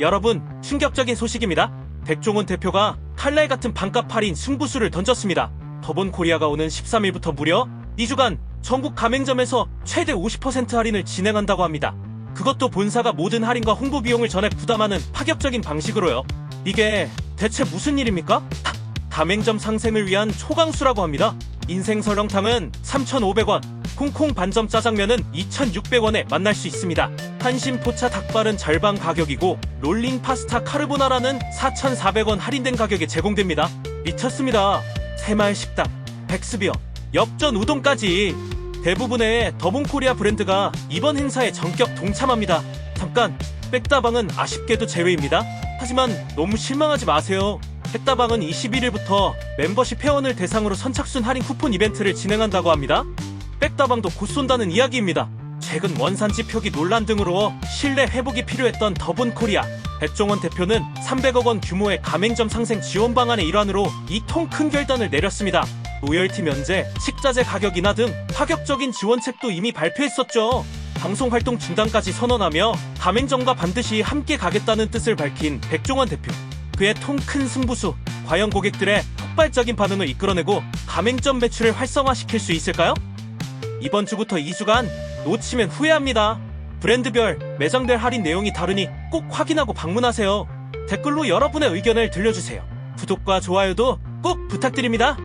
여러분, 충격적인 소식입니다. 백종원 대표가 칼날 같은 반값 할인 승부수를 던졌습니다. 더본 코리아가 오는 13일부터 무려 2주간 전국 가맹점에서 최대 50% 할인을 진행한다고 합니다. 그것도 본사가 모든 할인과 홍보 비용을 전액 부담하는 파격적인 방식으로요. 이게 대체 무슨 일입니까? 다- 가맹점 상생을 위한 초강수라고 합니다. 인생 설렁탕은 3,500원, 콩콩 반점 짜장면은 2,600원에 만날 수 있습니다. 한신 포차 닭발은 절반 가격이고 롤링 파스타 카르보나라는 4,400원 할인된 가격에 제공됩니다. 미쳤습니다. 새마을 식당, 백스비어, 엽전 우동까지 대부분의 더본코리아 브랜드가 이번 행사에 전격 동참합니다. 잠깐, 백다방은 아쉽게도 제외입니다. 하지만 너무 실망하지 마세요. 백다방은 21일부터 멤버십 회원을 대상으로 선착순 할인 쿠폰 이벤트를 진행한다고 합니다. 백다방도 곧 쏜다는 이야기입니다. 최근 원산지 표기 논란 등으로 신뢰 회복이 필요했던 더본 코리아. 백종원 대표는 300억 원 규모의 가맹점 상생 지원 방안의 일환으로 이 통 큰 결단을 내렸습니다. 로열티 면제, 식자재 가격 인하 등 파격적인 지원책도 이미 발표했었죠. 방송 활동 중단까지 선언하며 가맹점과 반드시 함께 가겠다는 뜻을 밝힌 백종원 대표. 그의 통 큰 승부수, 과연 고객들의 폭발적인 반응을 이끌어내고 가맹점 매출을 활성화시킬 수 있을까요? 이번 주부터 2주간 놓치면 후회합니다. 브랜드별 매장별 할인 내용이 다르니 꼭 확인하고 방문하세요. 댓글로 여러분의 의견을 들려주세요. 구독과 좋아요도 꼭 부탁드립니다.